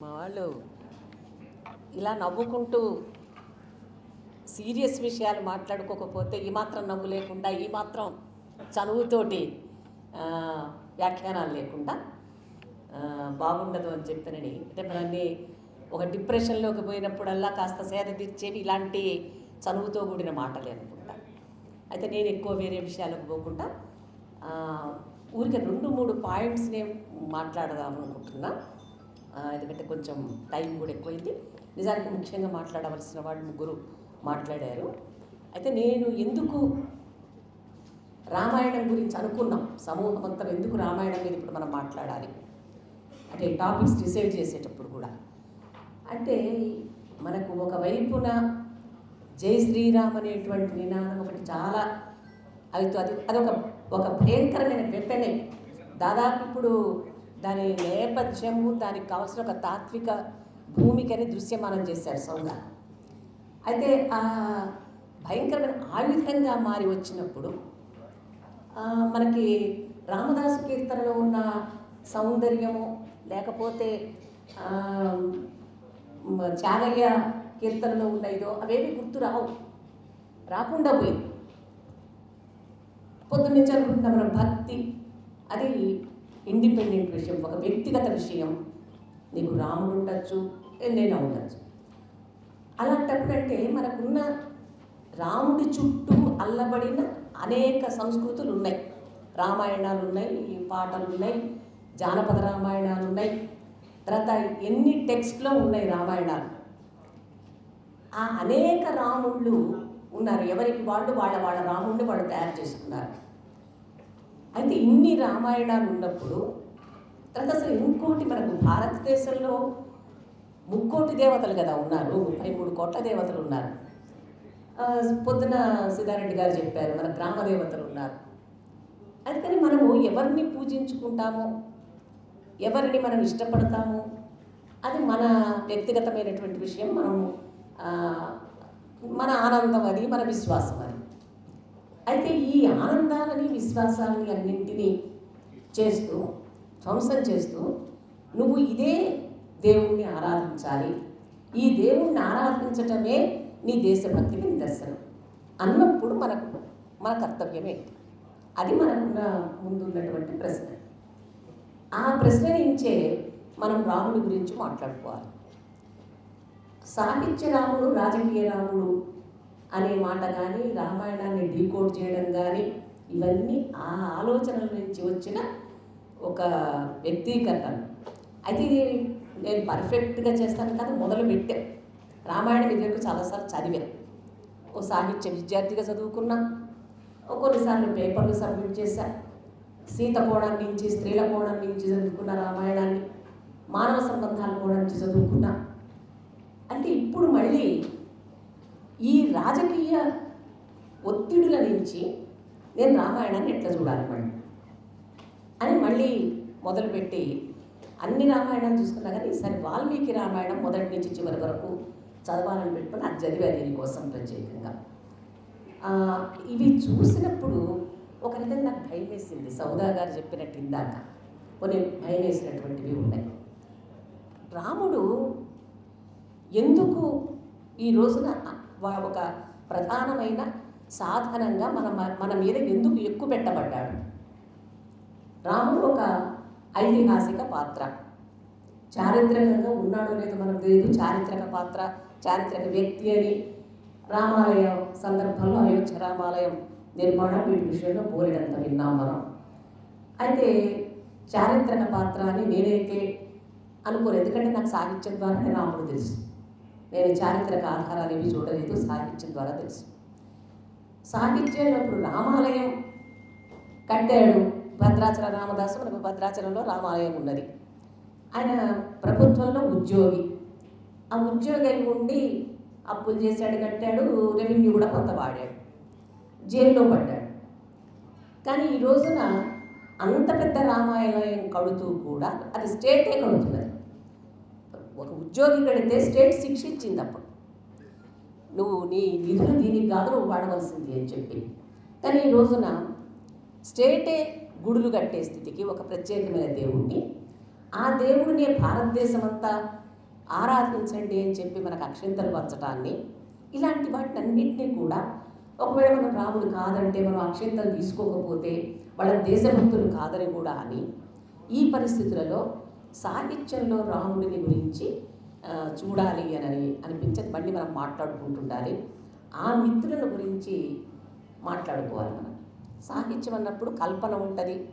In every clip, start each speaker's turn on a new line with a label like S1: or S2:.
S1: మా వాళ్ళు ఇలా నవ్వుకుంటూ సీరియస్ విషయాలు మాట్లాడుకోకపోతే ఈ మాత్రం నవ్వు లేకుండా ఈ మాత్రం చనువుతోటి వ్యాఖ్యానాలు లేకుండా బాగుండదు అని చెప్పినని అంటే మనల్ని ఒక డిప్రెషన్లోకి పోయినప్పుడల్లా కాస్త సేద తీర్చేవి ఇలాంటి చనువుతో కూడిన మాటలే అనుకుంటా. అయితే నేను ఎక్కువ వేరే విషయాలకు పోకుండా ఊరికి ఊరికే రెండు మూడు పాయింట్స్నే మాట్లాడదాం అనుకుంటున్నా ఎందుకంటే కొంచెం టైం కూడా ఎక్కువైంది. నిజానికి ముఖ్యంగా మాట్లాడవలసిన వాళ్ళు ముగ్గురు మాట్లాడారు. అయితే నేను ఎందుకు రామాయణం గురించి అనుకున్నాం? సమూహం అంతా ఎందుకు రామాయణం మీద ఇప్పుడు మనం మాట్లాడాలి? అంటే టాపిక్స్ డిసైడ్ చేసేటప్పుడు కూడా. అంటే మనకు ఒక వైపున జై శ్రీరామ్ అనేటువంటి నినాదం ఒకటి చాలా అది అది అదొక ఒక భయంకరమైన వెపనే దాదాపు ఇప్పుడు దాని నేపథ్యము దానికి కావాల్సిన ఒక తాత్విక భూమికని దృశ్యమానం చేశాడు సౌంద అయితే ఆ భయంకరమైన ఆయుధంగా మారి వచ్చినప్పుడు మనకి రామదాసు కీర్తనలో ఉన్న సౌందర్యము లేకపోతే ఆ, కీర్తనలో ఉన్న ఇదో అవేవి గుర్తు రావు. రాకుండా పోయింది. పొద్దున్నే నుంచి అనుకుంటున్నాం భక్తి అది ఇండిపెండెంట్ విషయం ఒక వ్యక్తిగత విషయం. నీకు రాముడు ఉండొచ్చు ఎన్నైనా ఉండొచ్చు. అలాంటప్పుడు అంటే మనకున్న రాముడి చుట్టూ అల్లబడిన అనేక సంస్కృతులు ఉన్నాయి. రామాయణాలు ఉన్నాయి పాటలు ఉన్నాయి జానపద రామాయణాలు ఉన్నాయి. తర్వాత ఎన్ని టెక్స్ట్లో ఉన్నాయి రామాయణాలు? ఆ అనేక రాముళ్ళు ఉన్నారు. ఎవరికి వాళ్ళు వాళ్ళ వాళ్ళ రాముడిని వాళ్ళు తయారు చేసుకున్నారు. అయితే ఇన్ని రామాయణాలు ఉన్నప్పుడు తర్వాత అసలు ఇంకోటి మనకు భారతదేశంలో ముక్కోటి దేవతలు కదా ఉన్నారు ముప్పై మూడు కోట్ల దేవతలు ఉన్నారు. పొద్దున సిద్ధారెడ్డి గారు చెప్పారు మన గ్రామ దేవతలు ఉన్నారు. అందుకని మనము ఎవరిని పూజించుకుంటామో ఎవరిని మనం ఇష్టపడతాము అది మన వ్యక్తిగతమైనటువంటి విషయం మనము మన ఆనందం అది మన విశ్వాసం అది. అయితే ఈ ఆనందాలని విశ్వాసాలని అన్నింటినీ చేస్తూ ధ్వంసం చేస్తూ నువ్వు ఇదే దేవుణ్ణి ఆరాధించాలి. ఈ దేవుణ్ణి ఆరాధించటమే నీ దేశభక్తికి నిదర్శనం. అన్నప్పుడు మనకు మన కర్తవ్యమే. అది మనకున్న ముందున్నటువంటి ప్రశ్న. ఆ ప్రశ్న నుంచే మనం రాముడి గురించి మాట్లాడుకోవాలి. సాహిత్య రాముడు రాజకీయ రాముడు అనే మాట కానీ రామాయణాన్ని డీకోడ్ చేయడం కానీ ఇవన్నీ ఆ ఆలోచనల నుంచి వచ్చిన ఒక వ్యక్తీకరణలు. అయితే ఇది నేను పర్ఫెక్ట్గా చేస్తాను కదా మొదలు పెట్టే. రామాయణం ఇదివరకు చాలాసార్లు చదివాను ఓ సాహిత్య విద్యార్థిగా చదువుకున్నా కొన్నిసార్లు పేపర్లు సబ్మిట్ చేశా. సీత కోణం నుంచి స్త్రీల కోణం నుంచి చదువుకున్న రామాయణాన్ని మానవ సంబంధాల కోణం నుంచి చదువుకున్నా. అంటే ఇప్పుడు మళ్ళీ ఈ రాజకీయ ఒత్తిడుల నుంచి నేను రామాయణాన్ని ఎట్లా చూడాలి మళ్ళీ? అని మళ్ళీ మొదలుపెట్టి అన్ని రామాయణాలు చూసుకున్నా కానీ ఈసారి వాల్మీకి రామాయణం మొదటి నుంచి చివరి వరకు చదవాలని పెట్టుకుని అది చదివా దీనికోసం ప్రత్యేకంగా. ఇవి చూసినప్పుడు ఒక రకంగా నాకు భయం వేసింది సౌదా గారు చెప్పినట్టు ఇందాక. కొన్ని భయం వేసినటువంటివి ఉన్నాయి. రాముడు ఎందుకు ఈ రోజున ఒక ప్రధానమైన సాధనంగా మన మన మీద ఎందుకు ఎక్కువ పెట్టబడ్డాడు? రాముడు ఒక ఐతిహాసిక పాత్ర. చారిత్రకంగా ఉన్నాడో లేదో మనకు తెలియదు చారిత్రక పాత్ర చారిత్రక వ్యక్తి అని రామాలయ సందర్భంలో అయోధ్య రామాలయం నిర్మాణం వీటి విషయంలో పోలినంత విన్నాం మనం. అయితే చారిత్రక పాత్ర అని నేనైతే అనుకోలేదు ఎందుకంటే నాకు సాహిత్యం ద్వారానే రాముడు తెలుసు. నేను చారిత్రక ఆధారాలు ఏవి చూడలేదు సాహిత్యం ద్వారా తెలుసు. సాహిత్యంలో ఇప్పుడు రామాలయం కట్టాడు భద్రాచల రామదాసు. మనకు భద్రాచలంలో రామాలయం ఉన్నది. ఆయన ప్రభుత్వంలో ఉద్యోగి. ఆ ఉద్యోగి ఉండి అప్పులు చేశాడు కట్టాడు రెవెన్యూ కూడా కొంత వాడాడు. జైల్లో పడ్డాడు. కానీ ఈ రోజున అంత పెద్ద రామాలయం కడుతూ కూడా అది స్టేటే కడుతున్నది. ఒక ఉద్యోగి కడితే స్టేట్ శిక్షించింది అప్పుడు నువ్వు నీ నిధులు దీనికి కాదు నువ్వు వాడవలసింది అని చెప్పి. కానీ ఈ రోజున స్టేటే గుడులు కట్టే స్థితికి ఒక ప్రత్యేకమైన దేవుణ్ణి. ఆ దేవుడిని భారతదేశం అంతా ఆరాధించండి అని చెప్పి మనకు అక్షంతలు పంచడాన్ని ఇలాంటి వాటిని అన్నింటినీ కూడా ఒకవేళ మనం రాముడు కాదంటే మనం అక్షంతలు తీసుకోకపోతే వాళ్ళ దేశభక్తులు కాదని కూడా అని ఈ పరిస్థితులలో సాహిత్యంలో రాముడిని గురించి చూడాలి అని అనిపించేది. మళ్ళీ మనం మాట్లాడుకుంటుండాలి. ఆ మిత్రుల గురించి మాట్లాడుకోవాలి మనం. సాహిత్యం అన్నప్పుడు కల్పన ఉంటుంది.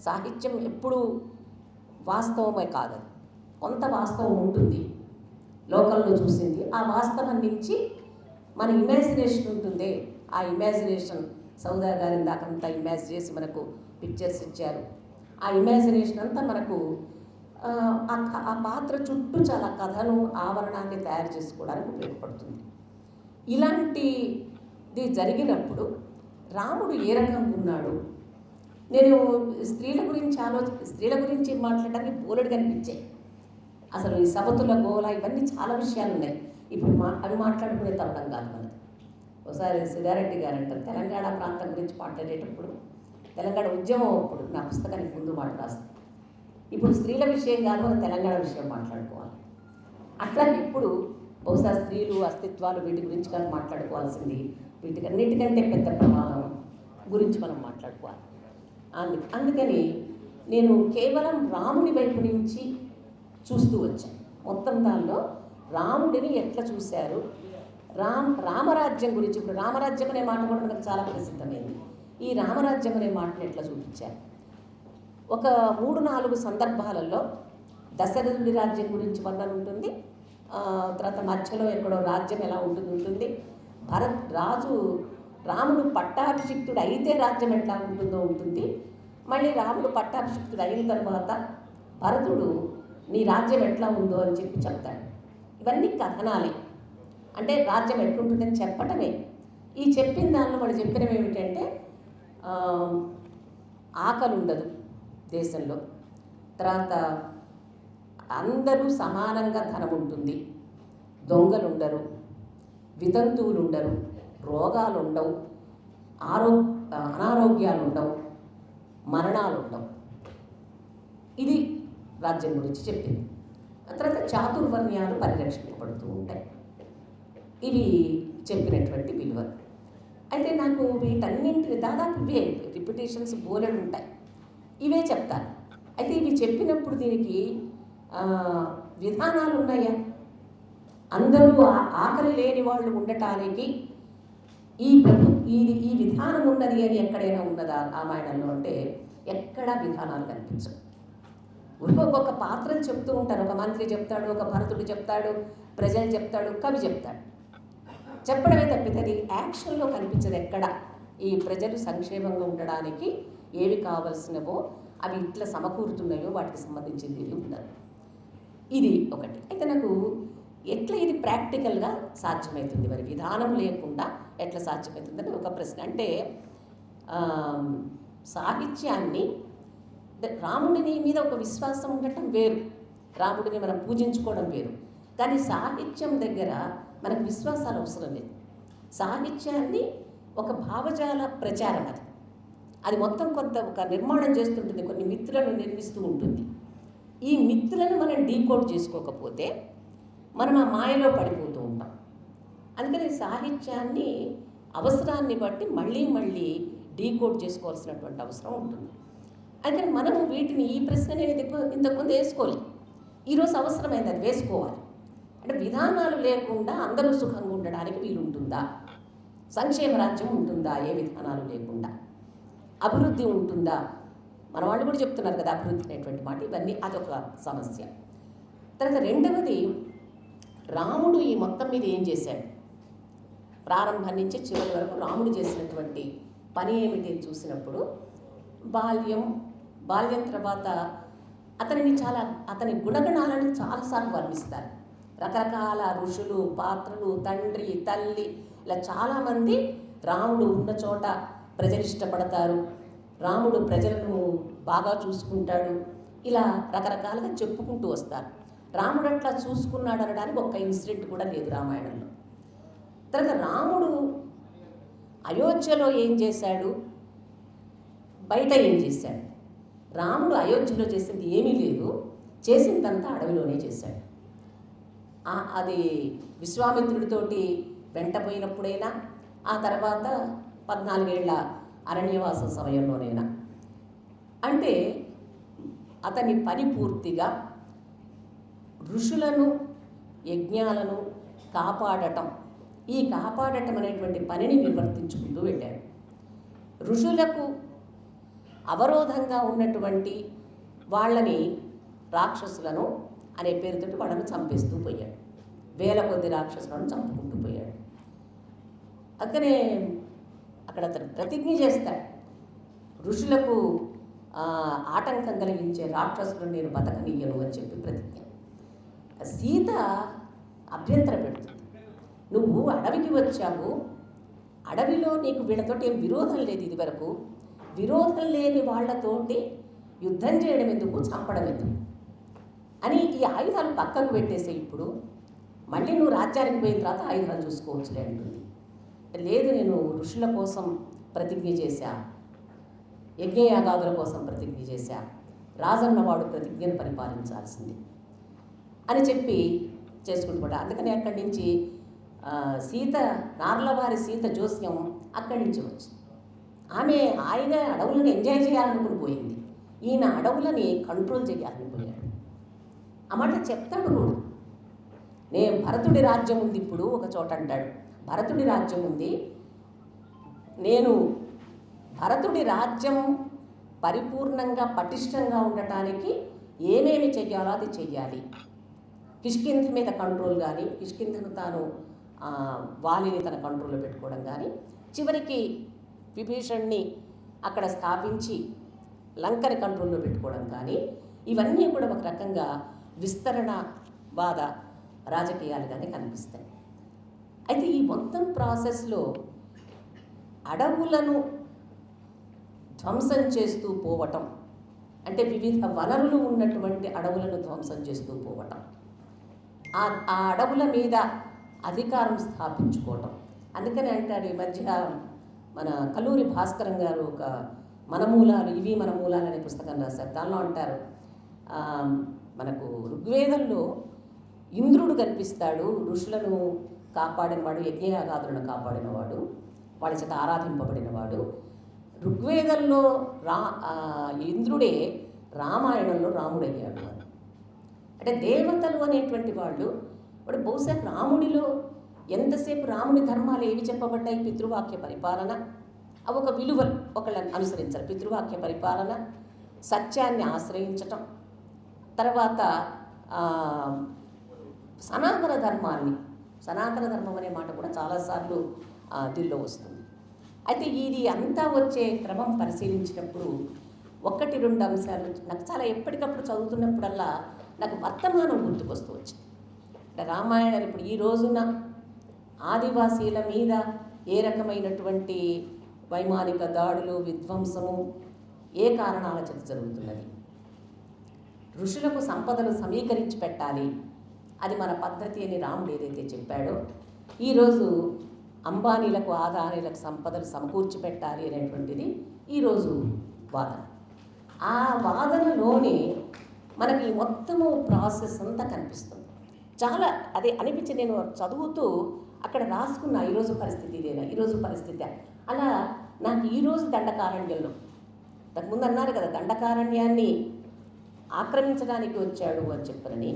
S1: సాహిత్యం ఎప్పుడు వాస్తవమే కాదు. కొంత వాస్తవం ఉంటుంది. లోకల్లో చూసింది. ఆ వాస్తవం నుంచి మన ఇమాజినేషన్ ఉంటుంది. ఆ ఇమాజినేషన్ సౌదా గారి దాకంతా ఇమాజిన్ చేసి మనకు పిక్చర్స్ ఇచ్చారు. ఆ ఇమాజినేషన్ అంతా మనకు ఆ, ఆ పాత్ర చుట్టూ చాలా కథను ఆవరణాన్ని తయారు చేసుకోవడానికి ఉపయోగపడుతుంది. ఇలాంటిది జరిగినప్పుడు రాముడు ఏ రకంగా ఉన్నాడు? నేను స్త్రీల గురించి ఆలోచి స్త్రీల గురించి మాట్లాడడానికి బోలెడు కనిపించాయి. అసలు ఈ సబతుల గోల ఇవన్నీ చాలా విషయాలు ఉన్నాయి. ఇప్పుడు మా అవి మాట్లాడుకునే తరుణం కాదు మనది. ఒకసారి సిద్ధారెడ్డి గారు అంటారు తెలంగాణ ప్రాంతం గురించి మాట్లాడేటప్పుడు తెలంగాణ ఉద్యమం అప్పుడు నా పుస్తకానికి ముందు మాట రాస్తాను. ఇప్పుడు స్త్రీల విషయం కాదు మనం తెలంగాణ విషయం మాట్లాడుకోవాలి. అట్లా ఇప్పుడు బహుశా స్త్రీలు అస్తిత్వాలు వీటి గురించి కానీ మాట్లాడుకోవాల్సింది. వీటికన్నిటికంటే పెద్ద ప్రమాదం గురించి మనం మాట్లాడుకోవాలి. అందు అందుకని నేను కేవలం రాముడి వైపు నుంచి చూస్తూ వచ్చాను మొత్తం దానిలో రాముడిని ఎట్లా చూశారు? రామ్ రామరాజ్యం గురించి. ఇప్పుడు రామరాజ్యం అనే మాట కూడా మనకు చాలా ప్రసిద్ధమైంది. ఈ రామరాజ్యం అనే మాటను ఎట్లా చూపించారు? ఒక మూడు నాలుగు సందర్భాలలో దశరథుడి రాజ్యం గురించి వర్ణన ఉంటుంది. తర్వాత మధ్యలో ఎక్కడో రాజ్యం ఎలా ఉంటుంది ఉంటుంది. భరత్ రాజు రాముడు పట్టాభిషిక్తుడు అయితే రాజ్యం ఎట్లా ఉంటుందో ఉంటుంది. మళ్ళీ రాముడు పట్టాభిషిక్తుడు అయిన తర్వాత భరతుడు నీ రాజ్యం ఎట్లా ఉందో అని చెప్పి చెప్తాడు. ఇవన్నీ కథనాలే. అంటే రాజ్యం ఎట్లుంటుందని చెప్పటమే. ఈ చెప్పిన దానిలో వాళ్ళు చెప్పినవి ఏమిటంటే ఆకలి ఉండదు. దేశంలో. తర్వాత అందరూ సమానంగా ధనం ఉంటుంది. దొంగలు ఉండరు వితంతువులు ఉండరు రోగాలు ఉండవు ఆరో అనారోగ్యాలు ఉండవు మరణాలు ఉండవు ఇది రాజ్యం గురించి చెప్పింది. తర్వాత చాతుర్వర్ణ్యాలు పరిరక్షింపబడుతూ ఉంటాయి. ఇవి చెప్పినటువంటి విలువలు. అయితే నాకు వీటన్నింటిని దాదాపు ఇవే. రిపిటేషన్స్ బోలెడు ఉంటాయి ఇవే చెప్తాను. అయితే ఇవి చెప్పినప్పుడు దీనికి విధానాలు ఉన్నాయా? అందరూ ఆకలి లేని వాళ్ళు ఉండటానికి ఈ ప్రభు ఈ ఈ విధానం ఉన్నది అని ఎక్కడైనా ఉన్నదా రామాయణంలో? అంటే ఎక్కడా విధానాలు కనిపించవు. ఒక్కొక్క పాత్రలు చెప్తూ ఉంటారు. ఒక మంత్రి చెప్తాడు ఒక భరతుడు చెప్తాడు ప్రజలు చెప్తాడు కవి చెప్తాడు. చెప్పడమే తప్పితే అది యాక్షన్లో కనిపించదు ఎక్కడ. ఈ ప్రజలు సంక్షేమంగా ఉండడానికి ఏవి కావలసినవో అవి ఇట్లా సమకూరుతున్నాయో వాటికి సంబంధించింది ఉన్నారు ఇది ఒకటి. అయితే నాకు ఎట్లా ఇది ప్రాక్టికల్గా సాధ్యమవుతుంది మరి? విధానం లేకుండా ఎట్లా సాధ్యమవుతుందని ఒక ప్రశ్న. అంటే సాహిత్యాన్ని రాముడిని మీద ఒక విశ్వాసం ఉండటం వేరు. రాముడిని మనం పూజించుకోవడం వేరు. కానీ సాహిత్యం దగ్గర మనకు విశ్వాసాలు అవసరం లేదు. సాహిత్యాన్ని ఒక భావజాల ప్రచారం అది. అది మొత్తం కొంత ఒక నిర్మాణం చేస్తుంటుంది కొన్ని మిత్రులను నిర్మిస్తూ ఉంటుంది. ఈ మిత్రులను మనం డీకోడ్ చేసుకోకపోతే మనం ఆ మాయలో పడిపోతూ ఉంటాం. అందుకని సాహిత్యాన్ని అవసరాన్ని బట్టి మళ్ళీ మళ్ళీ డీకోడ్ చేసుకోవాల్సినటువంటి అవసరం ఉంటుంది. అయితే మనము వీటిని ఈ ప్రశ్న నేను ఇంతకు- ఇంతకుముందు వేసుకోవాలి ఈరోజు అవసరమైంది అది వేసుకోవాలి. అంటే విధానాలు లేకుండా అందరూ సుఖంగా ఉండడానికి వీలుంటుందా? సంక్షేమ రాజ్యం ఉంటుందా? ఏ విధానాలు లేకుండా? అభివృద్ధి ఉంటుందా? మన వాళ్ళు కూడా చెప్తున్నారు కదా అభివృద్ధి అనేటువంటి మాట. ఇవన్నీ అదొక సమస్య. తర్వాత రెండవది రాముడు ఈ మొత్తం మీద ఏం చేశాడు? ప్రారంభం నుంచి చివరి వరకు రాముడు చేసినటువంటి పని ఏమిటి అని చూసినప్పుడు బాల్యం బాల్యం తర్వాత అతనిని చాలా అతని గుణగణాలను చాలాసార్లు వర్ణిస్తారు. రకరకాల ఋషులు పాత్రలు తండ్రి తల్లి ఇలా చాలామంది రాముడు ఉన్న చోట ప్రజలు ఇష్టపడతారు. రాముడు ప్రజలను బాగా చూసుకుంటాడు. ఇలా రకరకాలుగా చెప్పుకుంటూ వస్తారు. రాముడు అట్లా చూసుకున్నాడు అనడానికి ఒక్క ఇన్సిడెంట్ కూడా లేదు రామాయణంలో. తర్వాత రాముడు అయోధ్యలో ఏం చేశాడు? బయట ఏం చేశాడు? రాముడు అయోధ్యలో చేసింది ఏమీ లేదు. చేసిందంతా అడవిలోనే చేశాడు. అది విశ్వామిత్రుడితోటి వెంటపోయినప్పుడైనా ఆ తర్వాత పద్నాలుగేళ్ళ అరణ్యవాసం సమయంలోనైనా. అంటే అతని పని పూర్తిగా ఋషులను యజ్ఞాలను కాపాడటం. ఈ కాపాడటం అనేటువంటి పనిని నిర్వర్తించుకుంటూ వెళ్ళాడు. ఋషులకు అవరోధంగా ఉన్నటువంటి వాళ్ళని రాక్షసులను అనే పేరుతోటి వాళ్ళను చంపేస్తూ పోయాడు. వేల కొద్ది రాక్షసులను చంపుకుంటూ పోయాడు. అక్కడే అక్కడ అతను ప్రతిజ్ఞ చేస్తాడు. ఋషులకు ఆటంకం కలిగించే రాక్షసులను నేను బతకనీయను అని చెప్పి ప్రతిజ్ఞ. సీత అభ్యంతర పెడుతుంది. నువ్వు అడవికి వచ్చావు. అడవిలో నీకు వీళ్ళతోటి ఏం విరోధం లేదు ఇది వరకు విరోధం లేని వాళ్ళతోటి యుద్ధం చేయడం ఎందుకు? చంపడం ఎందుకు? అని ఈ ఆయుధాలు పక్కకు పెట్టేసే ఇప్పుడు మళ్ళీ నువ్వు రాజ్యానికి పోయిన తర్వాత ఆయుధాలు చూసుకోవచ్చులే అంటుంది. లేదు నేను ఋషుల కోసం ప్రతిజ్ఞ చేశా. యజ్ఞయాగాదుల కోసం ప్రతిజ్ఞ చేశా. రాజన్నవాడు ప్రతిజ్ఞను పరిపాలించాల్సింది అని చెప్పి చేసుకుంటున్నాడు. అందుకని అక్కడి నుంచి సీత నార్లవారి సీత జోస్యం అక్కడి నుంచి వచ్చింది. ఆమె హాయిగా అడవులను ఎంజాయ్ చేయాలనుకుని పోయింది. ఈయన అడవులని కంట్రోల్ చేయాలని పోయాడు ఆ మాట చెప్తాడు కూడా. నేను భరతుడి రాజ్యం ఉంది ఇప్పుడు ఒక చోట అంటాడు. భరతుడి రాజ్యం ఉంది. నేను భరతుడి రాజ్యం పరిపూర్ణంగా పటిష్టంగా ఉండటానికి ఏమేమి చెయ్యాలో అది చెయ్యాలి. కిష్కింధ మీద కంట్రోల్ కానీ కిష్కింధను తాను వాలిని తన కంట్రోల్లో పెట్టుకోవడం కానీ చివరికి విభీషణ్ణి అక్కడ స్థాపించి లంకని కంట్రోల్లో పెట్టుకోవడం కానీ ఇవన్నీ కూడా ఒక రకంగా విస్తరణవాద రాజకీయాలుగానే కనిపిస్తాయి. అయితే ఈ మొత్తం ప్రాసెస్లో అడవులను ధ్వంసం చేస్తూ పోవటం అంటే వివిధ వనరులు ఉన్నటువంటి అడవులను ధ్వంసం చేస్తూ పోవటం ఆ ఆ అడవుల మీద అధికారం స్థాపించుకోవటం. అందుకని అంటాడు ఈ మధ్య మన కల్లూరి భాస్కరం గారు ఒక మన మూలాలు ఇవి మన మూలాలు అనే పుస్తకం రాశారు. దానిలో అంటారు మనకు ఋగ్వేదంలో ఇంద్రుడు కనిపిస్తాడు ఋషులను కాపాడినవాడు యజ్ఞయాగాదులను కాపాడినవాడు వాళ్ళ చేత ఆరాధింపబడినవాడు. ఋగ్వేదంలో రా ఇంద్రుడే రామాయణంలో రాముడయ్యాడు అని అంటే దేవతలు అనేటువంటి వాళ్ళు ఇప్పుడు బహుశా రాముడిలో ఎంతసేపు రాముడి ధర్మాలు ఏవి చెప్పబడ్డాయి? పితృవాక్య పరిపాలన. అవి ఒక విలువలు ఒకళ్ళని అనుసరించాలి. పితృవాక్య పరిపాలన సత్యాన్ని ఆశ్రయించటం తర్వాత సనాతన ధర్మాన్ని సనాతన ధర్మం అనే మాట కూడా చాలాసార్లు దీనిలో వస్తుంది. అయితే ఇది అంతా వచ్చే క్రమం పరిశీలించినప్పుడు ఒకటి రెండు అంశాలు నాకు చాలా ఎప్పటికప్పుడు చదువుతున్నప్పుడల్లా నాకు వర్తమానం గుర్తుకొస్తూ వచ్చింది. అంటే రామాయణాలు ఇప్పుడు ఈ రోజున ఆదివాసీల మీద ఏ రకమైనటువంటి వైమానిక దాడులు విధ్వంసము ఏ కారణాల చేత జరుగుతున్నది? ఋషులకు సంపదలు సమీకరించి పెట్టాలి అది మన పద్ధతి అని రాముడు ఏదైతే చెప్పాడో ఈరోజు అంబానీలకు ఆదానీలకు సంపదలు సమకూర్చి పెట్టాలి అనేటువంటిది ఈరోజు వాదన. ఆ వాదనలోనే మనకి ఈ మొత్తము ప్రాసెస్ అంతా కనిపిస్తుంది. చాలా అదే అనిపించి నేను చదువుతూ అక్కడ రాసుకున్న ఈరోజు పరిస్థితి ఇదేనా ఈరోజు పరిస్థితి అలా నాకు ఈరోజు దండకారణ్యంలో ఇంతకుముందు అన్నారు కదా దండకారణ్యాన్ని ఆక్రమించడానికి వచ్చాడు అని చెప్పనని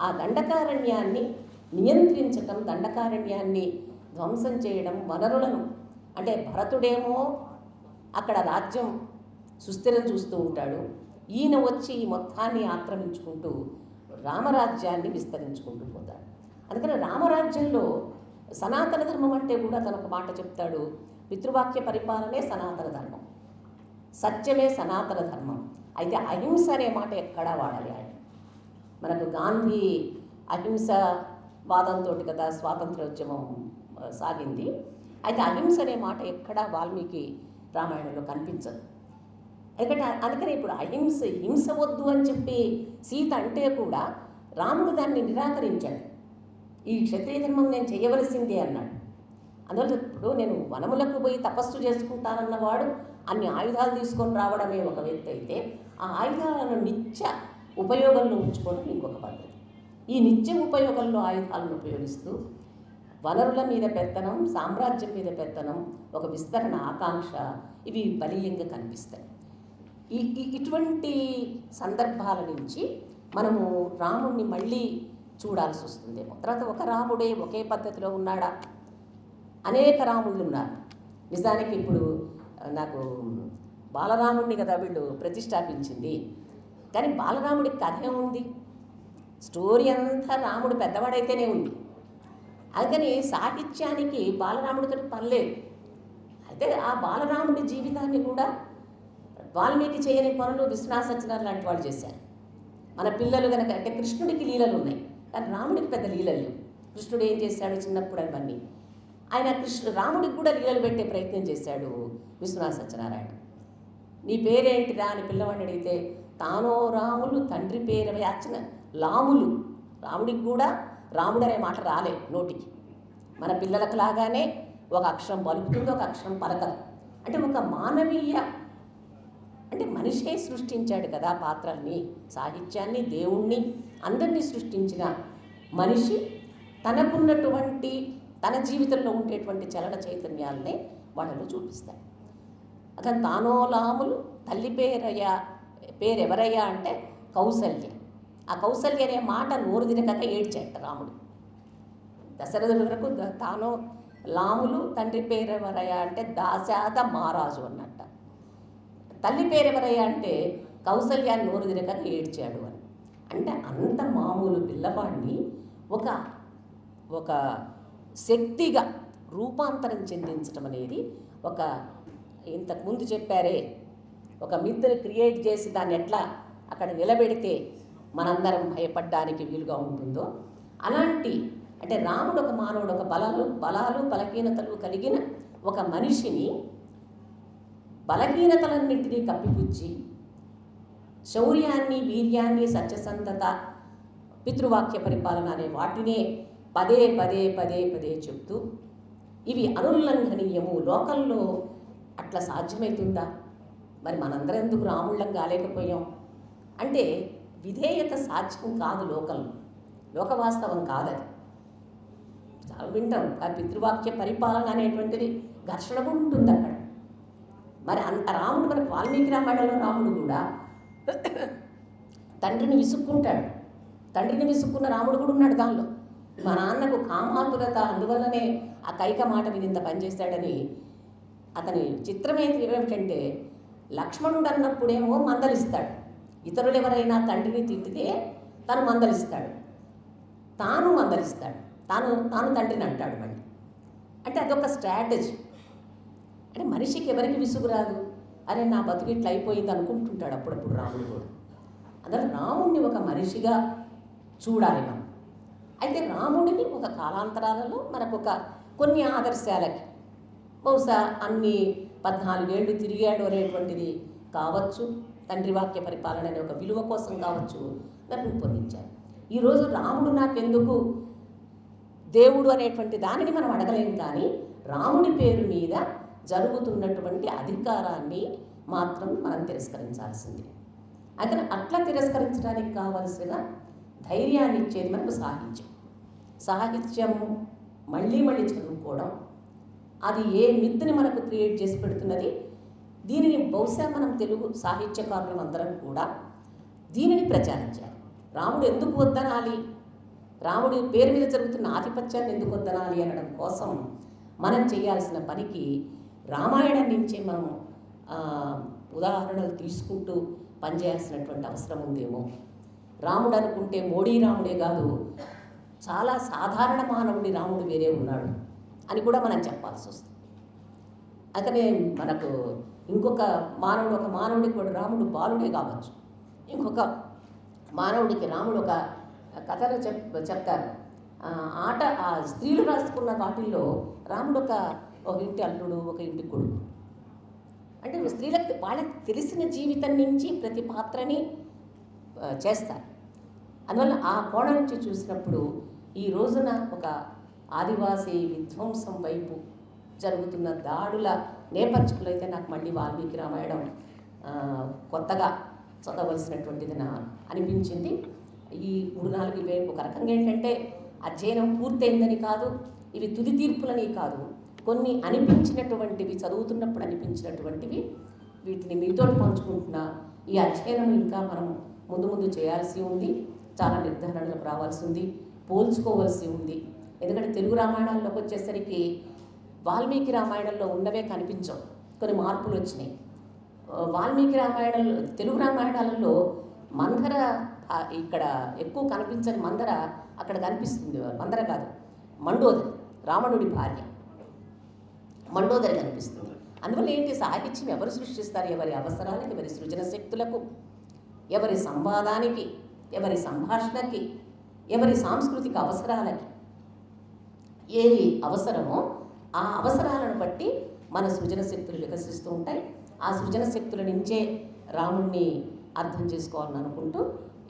S1: ఆ దండకారణ్యాన్ని నియంత్రించటం దండకారణ్యాన్ని ధ్వంసం చేయడం వనరులను. అంటే భరతుడేమో అక్కడ రాజ్యం సుస్థిరం చూస్తూ ఉంటాడు. ఈయన వచ్చి ఈ మొత్తాన్ని ఆక్రమించుకుంటూ రామరాజ్యాన్ని విస్తరించుకుంటూ పోతాడు. అందుకని రామరాజ్యంలో సనాతన ధర్మం అంటే కూడా తను ఒక మాట చెప్తాడు. పితృవాక్య పరిపాలనే సనాతన ధర్మం. సత్యమే సనాతన ధర్మం. అయితే అహింస అనే మాట ఎక్కడా వాడాలి ఆయన. మనకు గాంధీ అహింస వాదంతో కదా స్వాతంత్రోద్యమం సాగింది. అయితే అహింస అనే మాట ఎక్కడా వాల్మీకి రామాయణంలో కనిపించదు. ఎందుకంటే అందుకని ఇప్పుడు అహింస హింస వద్దు అని చెప్పి సీత అంటే కూడా రాముడు దాన్ని నిరాకరించాడు. ఈ క్షత్రియ ధర్మం నేను చేయవలసిందే అన్నాడు. అందువల్ల ఇప్పుడు నేను వనములకు పోయి తపస్సు చేసుకుంటానన్నవాడు అన్ని ఆయుధాలు తీసుకొని రావడమే ఒక వ్యక్తి అయితే ఆ ఆయుధాలను నిత్య ఉపయోగంలో ఉంచుకోవడం ఇంకొక పద్ధతి. ఈ నిత్య ఉపయోగంలో ఆయుధాలను ఉపయోగిస్తూ వనరుల మీద పెత్తనం సామ్రాజ్యం మీద పెత్తనం ఒక విస్తరణ ఆకాంక్ష ఇవి బలీయంగా కనిపిస్తాయి. ఈ ఇటువంటి సందర్భాల నుంచి మనము రాముణ్ణి మళ్ళీ చూడాల్సి వస్తుందేమో. తర్వాత ఒక రాముడే ఒకే పద్ధతిలో ఉన్నాడా? అనేక రాముళ్ళు ఉన్నారు. నిజానికి ఇప్పుడు నాకు బాలరాముడిని కదా వీళ్ళు ప్రతిష్టాపించింది. కానీ బాలరాముడికి కథ ఏముంది? స్టోరీ అంతా రాముడు పెద్దవాడైతేనే ఉంది. అందుకని సాహిత్యానికి బాలరాముడితో పనిలేదు. అయితే ఆ బాలరాముడి జీవితాన్ని కూడా వాల్మీకి చేయని పనులు విశ్వనాథ సత్యనారాయణ లాంటి వాళ్ళు చేశారు. మన పిల్లలు కనుక అంటే కృష్ణుడికి లీలలు ఉన్నాయి. కానీ రాముడికి పెద్ద లీలలు లేవు. కృష్ణుడు ఏం చేశాడు చిన్నప్పుడు అవన్నీ? ఆయన కృష్ణ రాముడికి కూడా లీలలు పెట్టే ప్రయత్నం చేశాడు విశ్వనాథ సత్యనారాయణ. నీ పేరేంటిరా అని పిల్లవాడిని అడిగితే తానో రాములు తండ్రి పేరు యాచన లాములు. రాముడికి కూడా రాముడు అనే మాట రాలే నోటికి. మన పిల్లలకు లాగానే ఒక అక్షరం పలుకుతుంది ఒక అక్షరం పలకదు. అంటే ఒక మానవీయ అంటే మనిషే సృష్టించాడు కదా పాత్రల్ని సాహిత్యాన్ని దేవుణ్ణి అందరినీ సృష్టించిన మనిషి తనకున్నటువంటి తన జీవితంలో ఉండేటువంటి చలన చైతన్యాలనే వాళ్ళలో చూపిస్తాడు. అతను తానోలాములు తల్లి పేరయ్య పేరు ఎవరయ్యా అంటే కౌసల్య. ఆ కౌసల్య అనే మాట నోరు తిరగక ఏడ్చాట రాముడు. దశరథుడి వరకు తాను లాములు తండ్రి పేరు ఎవరయ్యా అంటే దాశాద మహారాజు అన్నట్ట. తల్లి పేరు ఎవరయ్యా అంటే కౌసల్యాన్ని నోరు తిరగక ఏడ్చాడు అని. అంటే అంత మామూలు పిల్లవాడిని ఒక ఒక శక్తిగా రూపాంతరం చెందించడం అనేది ఒక ఇంతకు ముందు చెప్పారే ఒక మిత్తుని క్రియేట్ చేసి దాన్ని ఎట్లా అక్కడ నిలబెడితే మనందరం భయపడడానికి వీలుగా ఉంటుందో అలాంటి అంటే రాముడు ఒక మానవుడు ఒక బలాలు బలాలు బలహీనతలు కలిగిన ఒక మనిషిని బలహీనతలన్నింటినీ కప్పిపుచ్చి శౌర్యాన్ని వీర్యాన్ని సత్యసంధత పితృవాక్య పరిపాలన అనే వాటినే పదే పదే పదే పదే చెప్తూ ఇవి అనుల్లంఘనీయము. లోకంలో అట్లా సాధ్యమవుతుందా మరి మనందరం ఎందుకు రాముళ్ళం కాలేకపోయాం? అంటే విధేయత సాధ్యం కాదు లోకంలో లోక. వాస్తవం కాదది. చాలా వింటాం. ఆ పితృవాక్య పరిపాలన అనేటువంటిది ఘర్షణ ఉంటుంది అక్కడ. మరి అంత రాముడు మనకు వాల్మీకి రామాయణంలో రాముడు కూడా తండ్రిని విసుక్కుంటాడు. తండ్రిని విసుక్కున్న రాముడు కూడా ఉన్నాడు దానిలో. మా నాన్నకు కామాతురత అందువల్లనే ఆ కైక మాట మీద ఇంత పనిచేశాడని అతని చిత్రమేంటి ఏమిటంటే లక్ష్మణుడు అన్నప్పుడేమో మందలిస్తాడు. ఇతరులు ఎవరైనా తండ్రిని తింటితే తను మందలిస్తాడు. తాను మందలిస్తాడు. తాను తాను తండ్రిని అంటాడు మళ్ళీ. అంటే అదొక స్ట్రాటజీ. అంటే మనిషికి ఎవరికి విసుగు రాదు అరే నా బతుకు ఇట్లా అయిపోయింది అనుకుంటుంటాడు అప్పుడప్పుడు రాముడు కూడా. అందులో రాముడిని ఒక మనిషిగా చూడాలి మనం. అయితే రాముడిని ఒక కాలాంతరాలలో మనకు ఒక కొన్ని ఆదర్శాలకి. బహుశా అన్ని పద్నాలుగేళ్ళు తిరిగాడు అనేటువంటిది కావచ్చు. తండ్రి వాక్య పరిపాలన అనే ఒక విలువ కోసం కావచ్చు నన్ను రూపొందించారు ఈరోజు రాముడు నాకెందుకు? దేవుడు అనేటువంటి దానిని మనం అడగలేం కానీ రాముడి పేరు మీద జరుగుతున్నటువంటి అధికారాన్ని మాత్రం మనం తిరస్కరించాల్సింది. అయితే అట్లా తిరస్కరించడానికి కావలసిన ధైర్యాన్ని ఇచ్చేది మనకు సాహిత్యం. సాహిత్యం మళ్ళీ మళ్ళీ చదువుకోవడం అది ఏ మిత్తుని మనకు క్రియేట్ చేసి పెడుతున్నది? దీనిని బహుశా మనం తెలుగు సాహిత్యకారులం అందరం కూడా దీనిని ప్రచారించాలి. రాముడు ఎందుకు వద్దనాలి? రాముడి పేరు మీద జరుగుతున్న ఆధిపత్యాన్ని ఎందుకు వద్దనాలి అనడం కోసం మనం చేయాల్సిన పనికి రామాయణం నుంచే మనం ఉదాహరణలు తీసుకుంటూ పనిచేయాల్సినటువంటి అవసరం ఉందేమో? రాముడు అనుకుంటే మోడీ రాముడే కాదు చాలా సాధారణ మానవుడి రాముడు వేరే ఉన్నాడు. అని కూడా మనం చెప్పాల్సి వస్తుంది. అతనే మనకు ఇంకొక మానవుడు ఒక మానవుడికి కూడా రాముడు బాలుడే కావచ్చు. ఇంకొక మానవుడికి రాముడు ఒక కథలో చెప్ చెప్తారు. ఆట ఆ స్త్రీలు రాసుకున్న వాటిల్లో రాముడు ఒక ఒక ఇంటి అల్లుడు ఒక ఇంటి కొడుకు. అంటే స్త్రీలకు వాళ్ళకి తెలిసిన జీవితం నుంచి ప్రతి పాత్రని చేస్తారు. అందువల్ల ఆ కోణం నుంచి చూసినప్పుడు ఈ రోజున ఒక ఆదివాసీ విధ్వంసం వైపు జరుగుతున్న దాడుల నేపథ్యంలో అయితే నాకు మళ్ళీ వాల్మీకి రామాయణం కొత్తగా చదవలసినటువంటిది నా అనిపించింది. ఈ మూడు నాలుగు ఇవే ఒక రకంగా ఏంటంటే అధ్యయనం పూర్తయిందని కాదు ఇవి తుది తీర్పులని కాదు. కొన్ని అనిపించినటువంటివి చదువుతున్నప్పుడు అనిపించినటువంటివి వీటిని మీతో పంచుకుంటున్నా ఈ అధ్యయనం ఇంకా మనం ముందు ముందు చేయాల్సి ఉంది. చాలా నిర్ధారణలకు రావాల్సి ఉంది పోల్చుకోవాల్సి ఉంది. ఎందుకంటే తెలుగు రామాయణాల్లోకి వచ్చేసరికి వాల్మీకి రామాయణంలో ఉన్నవే కనిపించవు. కొన్ని మార్పులు వచ్చినాయి. వాల్మీకి రామాయణంలో తెలుగు రామాయణాలలో మందర ఇక్కడ ఎక్కువ కనిపించని మందర అక్కడ కనిపిస్తుంది. మందర కాదు మండోదరి రావణుడి భార్య. మండోదరి కనిపిస్తుంది. అందువల్ల ఏంటి? సాహిత్యం ఎవరు సృష్టిస్తారు? ఎవరి అవసరానికి ఎవరి సృజన శక్తులకు ఎవరి సంవాదానికి ఎవరి సంభాషణకి ఎవరి సాంస్కృతిక అవసరాలకి. ఏది అవసరమో ఆ అవసరాలను బట్టి మన సృజన శక్తులు వికసిస్తూ ఉంటాయి. ఆ సృజన శక్తుల నుంచే రాముణ్ణి అర్థం చేసుకోవాలని అనుకుంటూ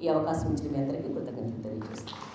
S1: ఈ అవకాశం ఇచ్చిన మీ అందరికీ కృతజ్ఞతలు తెలియజేస్తాను